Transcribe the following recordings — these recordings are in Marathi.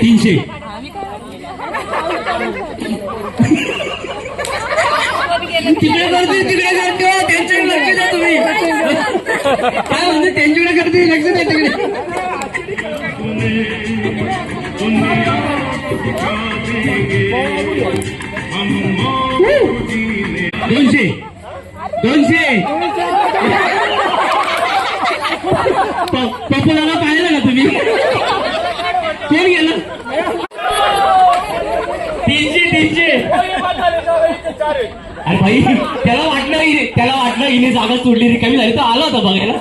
तीनशे. तिकडे करते तिकडे करते त्यांच्याकडे लक्ष द्या तुम्ही. काय म्हणजे त्यांच्याकडे करते लक्ष द्या तिकडे? दोनशे. दोनशे. पप्पूला पाहिलं का तुम्ही. कोण गेलं? तीनशे तीनशे. अरे भाई त्याला वाटलं हिने त्याला वाटलं हिने जागा सोडली रिकामी झाली तर आला होता बघायला.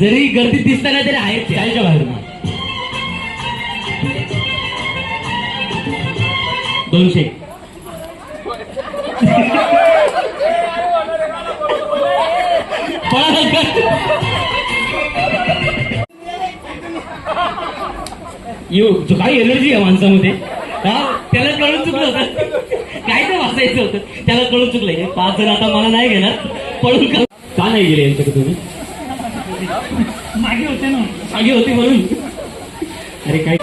जरी गर्दी दिसताना तरी आहेत त्याच्या बाहेर दोनशे. पळा लवकर. जो काही एनर्जी आहे माणसामध्ये हा त्याला कळून चुकलं होतं. काय ते वाचायचं होतं? त्याला कळून चुकलंय. पाच जण आता मला नाही घेणार. पळून का? नाही गेले यांच्याकडे तुम्ही? मागे होते ना. मागे होते म्हणून. अरे काय?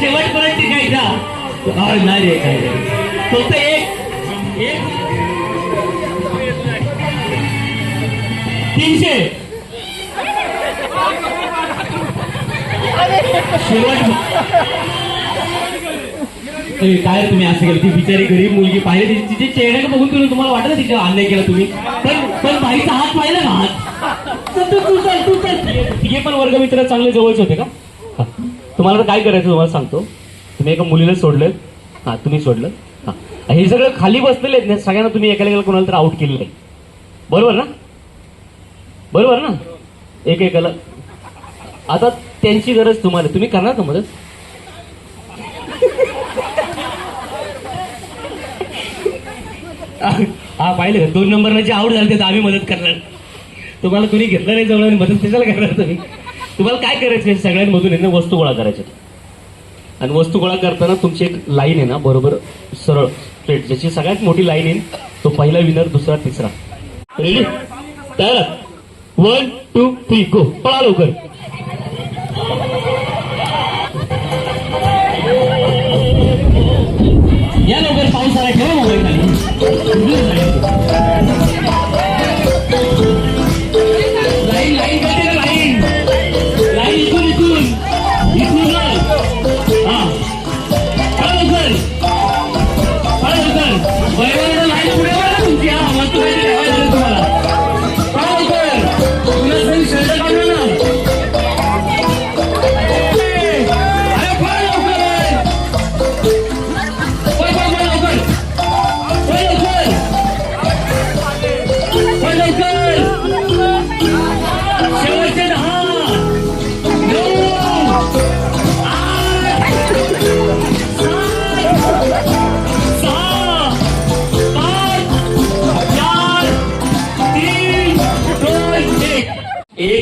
शेवटपर्यंत टिकायचा हा, नाही रे काय रे. फक्त शेवट काय तुम्ही असं केलं? ती बिचारी गरीब मुलगी पाहिली तिचे चेहरे बघून तुम्ही तुम्हाला वाटत तिच्या अन्याय केला तुम्ही. पण पण बाईचा हात पाहिला ना हात. तू तू चल तू चल. तिघे पण वर्गमित्र चांगले जवळचे होते का? तुम्हाला तर काय करायचं तुम्हाला सांगतो. तुम्ही एका मुलीला सोडलं. हा तुम्ही सोडलं. हा. हे सगळं खाली बसलेले आहेत. ना सगळ्यांना तुम्ही एकाला एकाला कोणाला तर आउट केलेलं आहे. बरोबर ना? बरोबर ना? एक एकाला आता त्यांची गरज तुम्हाला. तुम्ही करणार का मदत? हा पाहिलं दोन नंबरला जे आवड झाली त्याचं आम्ही मदत करणार. तुम्हाला कुणी घेतलं नाही जवळ मदत कशाला करणार तुम्ही? तुम्हाला काय करायचं सगळ्यांमधून आहे ना वस्तू गोळा करायच्या आणि वस्तू गोळा करताना तुमची एक लाईन आहे ना बरोबर सरळ प्लेट ज्याची सगळ्यात मोठी लाईन आहे तो पहिला विनर दुसरा तिसरा. रेडी तयार वन टू थ्री गो पळा लवकर. या लवकर पाऊस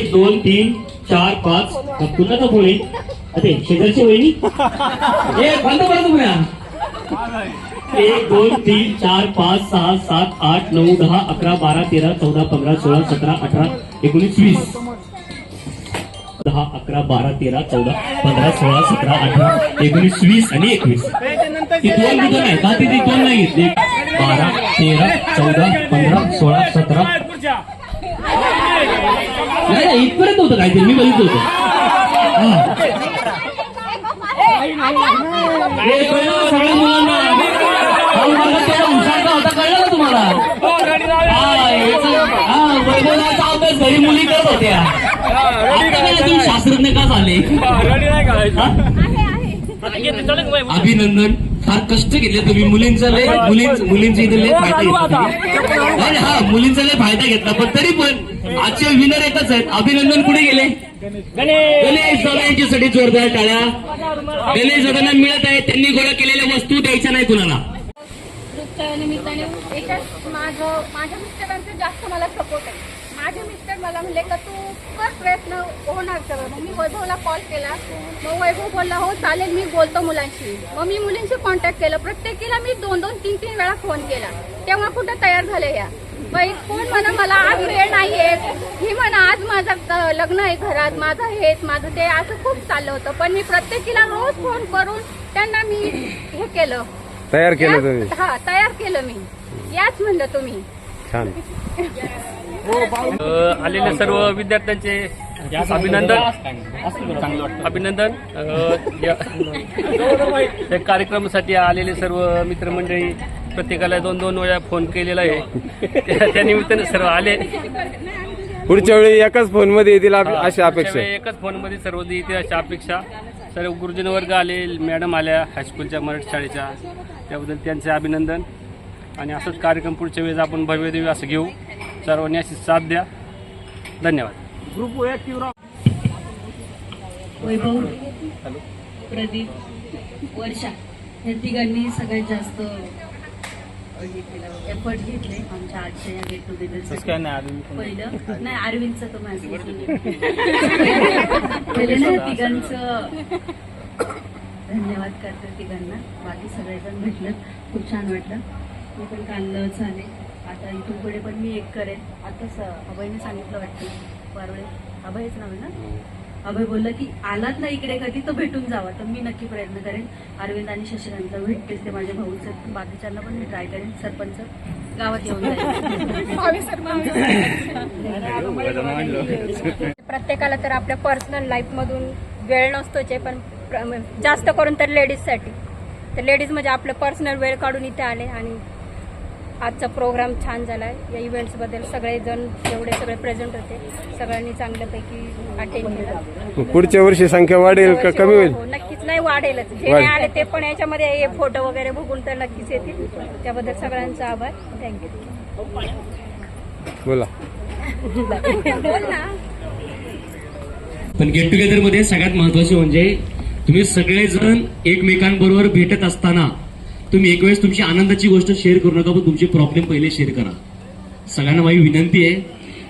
एक दोन तीन चार पाच. पुन्हा का फोन येईल अरे शेजारची वहिनी? बंद करा तुम्ही एक दोन तीन चार पाच सहा सात आठ नऊ दहा अकरा बारा तेरा चौदा पंधरा सोळा सतरा अठरा एकोणीस वीस दहा अकरा बारा तेरा चौदा पंधरा सोळा सतरा अठरा एकोणीस वीस आणि एकवीस. ती दोन तिथं नाही का ती दोन नाही बारा तेरा चौदा पंधरा सोळा सतरा नाही नाही, इथपर्यंत होतं काहीतरी. मी बघितलं होतं. हा. हे सगळ्या मुलांना? हा होता कळलं का तुम्हाला? हा हा अभ्यास घरी मुली करत होत्या. शास्त्रज्ञ का झाले? हा? अभिनंदन. फार कष्ट घेतले तुम्ही. मुलींचा लय मुलींच मुलींचा इथे लय फायदा घेतला. नाही, हा मुलींचा लय फायदा घेतला. पण तरी पण आजचे विनर एकच आहेत. अभिनंदन कुठे गेले? गणेश दादा यांच्यासाठी जोरदार टाळ्या. गणेश दादांना मिळत आहे. त्यांनी गोळा केलेल्या वस्तू द्यायच्या नाही कुणाला. निमित्ताने याच्यात माझं माझ्या मिस्टरांचं जास्त मला सपोर्ट आहे. मला म्हणले का तू कर प्रयत्न होणार सगळं. मग मी वैभवला कॉल केला. मग वैभव बोलला हो चालेल मी बोलतो मुलांशी. मग मी मुलींशी कॉन्टॅक्ट केलं. प्रत्येकीला मी दोन दोन तीन तीन वेळा फोन केला. तेव्हा कुठं तयार झाले या? बाई कोण म्हणा मला आज वेळ नाहीये ही म्हणा आज माझं लग्न आहे घरात. माझं हेच माझं ते. असं खूप चाललं होतं. पण मी प्रत्येकीला रोज फोन करून त्यांना मी हे केलं. तयार केलं तुम्ही. हा तयार केलं मी. याच म्हणलं तुम्ही. छान. आलेल्या सर्व विद्यार्थ्यांचे अभिनंदन. अभिनंदन. या कार्यक्रमासाठी आलेले सर्व मित्रमंडळी प्रत्येकाला दोन दोन वेळा फोन केलेला आहे. त्या- त्या निमित्ताने सर्व आले. पुढच्या वेळी एकाच फोनमध्ये येतील अशी अपेक्षा. एकच फोनमध्ये सर्व इथे अशा अपेक्षा. सर्व गुरुजन वर्ग आले मॅडम आल्या हायस्कूलच्या मराठी शाळेच्या. त्याबद्दल त्यांचे अभिनंदन. आणि असंच कार्यक्रम पुढच्या वेळेस आपण भव्य देवी असं घेऊ. सर्वांनी अशी साथ द्या. धन्यवाद. वैभव प्रदीप वर्षा या तिघांनी सगळ्यात जास्त एफर्ट घेतले आमच्या आजच्या या गेट टुगेदर पहिलं? नाही अरविंदचं तो मॅसेज पहिले ना तिघांचं. धन्यवाद करते तिघांना. बाकी सगळेजण भेटलं. खूप छान वाटलं. मी पण कालच आले आता इथून पुढे पण मी एक करेन. आताच अभयने सांगितलं वाटतं. पारवळे अभयच नाव आहे ना? अभय बोलला की आलात ना इकडे कधी तर भेटून जावा. तर मी नक्की प्रयत्न करेन. अरविंद आणि शशिकांतला भेटतेच ते माझे भाऊच. आहेत बाकीच्यांना पण मी ट्राय करेन. सरपंच गावात येऊन प्रत्येकाला तर आपल्या पर्सनल लाईफमधून वेळ नसतोच आहे पण प्र- जास्त करून तर लेडीजसाठी तर लेडीज म्हणजे आपलं पर्सनल वेळ काढून इथे आले आणि आजचा प्रोग्राम छान झाला आहे या इव्हेंट्सबद्दल सगळेजण जेवढे सगळे प्रेझेंट होते सगळ्यांनी चांगल्यापैकी अटेंड केलं. पुढच्या वर्षी संख्या वाढेल का कमी होईल? हो, नक्कीच नाही वाढेलच. जे. नाही आले ते पण याच्यामध्ये हे फोटो वगैरे बघून तर नक्कीच येतील. त्याबद्दल सगळ्यांचा आभार. थँक्यू बोला. बोल ना. पण गेट टुगेदरमध्ये सगळ्यात महत्त्वाचे म्हणजे तुम्ही सगळेजण एकमेकांबरोबर भेटत असताना तुम्ही एक वेळेस तुमची आनंदाची गोष्ट शेअर करू नका पण तुमचे प्रॉब्लेम पहिले शेअर करा. सगळ्यांना माझी विनंती आहे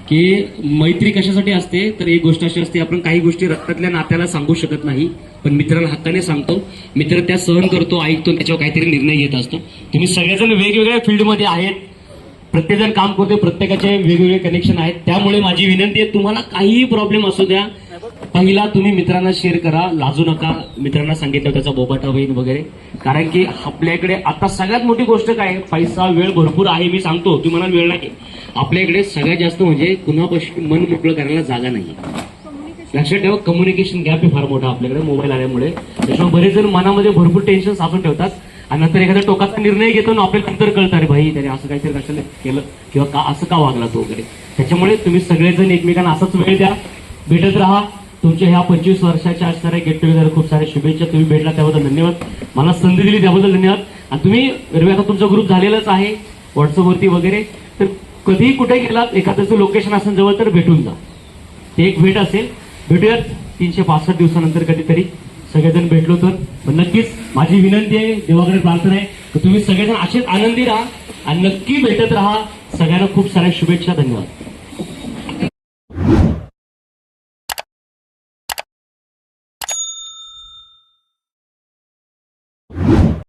की मैत्री कशासाठी असते? तर एक गोष्ट अशी असते आपण काही गोष्टी रक्तातल्या नात्याला सांगू शकत नाही पण मित्राला हक्काने सांगतो. मित्र त्या सहन करतो ऐकतो त्याच्यावर काहीतरी निर्णय घेत असतो. तुम्ही सगळेजण वेगवेगळ्या फील्डमध्ये आहेत. प्रत्येकजण काम करते प्रत्येकाचे वेगवेगळे कनेक्शन आहेत. त्यामुळे माझी विनंती आहे तुम्हाला काहीही प्रॉब्लेम असू द्या पहिला तुम्ही मित्रांना शेअर करा. लाजू नका. मित्रांना सांगितलं त्याचा बोबाटा होईल वगैरे. कारण की आपल्याकडे आता सगळ्यात मोठी गोष्ट काय? पैसा वेळ भरपूर आहे मी सांगतो. तुम्हाला वेळ नाही. आपल्याकडे सगळ्यात जास्त म्हणजे कुणापासून मन मोकळं करायला जागा नाही. लक्षात ठेवा कम्युनिकेशन गॅप आहे फार मोठा आपल्याकडे मोबाईल आल्यामुळे. त्याच्यामुळे बरेच जण मनामध्ये भरपूर टेन्शन साचून ठेवतात. आणि नंतर एखाद्या टोकाचा निर्णय घेतो ना आपल्याला नंतर कळतं अरे भाई त्याने असं काहीतरी कशाला केलं? किंवा का असं का वागला तो वगैरे? त्याच्यामुळे तुम्ही सगळेजण एकमेकांना असंच वेळ द्या. भेटत राहा. तुमच्या ह्या पंचवीस वर्षाच्या असणाऱ्या गेट टुगेदर खूप साऱ्या शुभेच्छा. तुम्ही भेटला त्याबद्दल धन्यवाद. मला संधी दिली त्याबद्दल धन्यवाद. आणि तुम्ही रवी आता तुमचा ग्रुप झालेलाच आहे व्हॉट्सअपवरती वगैरे. तर कधीही कुठे गेलात एखाद्याचं लोकेशन असेल जवळ तर भेटून जा. ते एक भेट असेल. भेटूयात. तीनशे पासष्ट दिवसानंतर कधीतरी सगळेजण भेटलो तर. पण नक्कीच माझी विनंती आहे देवाकडे प्रार्थना आहे की तुम्ही सगळेजण असेच आनंदी राहा आणि नक्की भेटत राहा. सगळ्यांना खूप साऱ्या शुभेच्छा. धन्यवाद.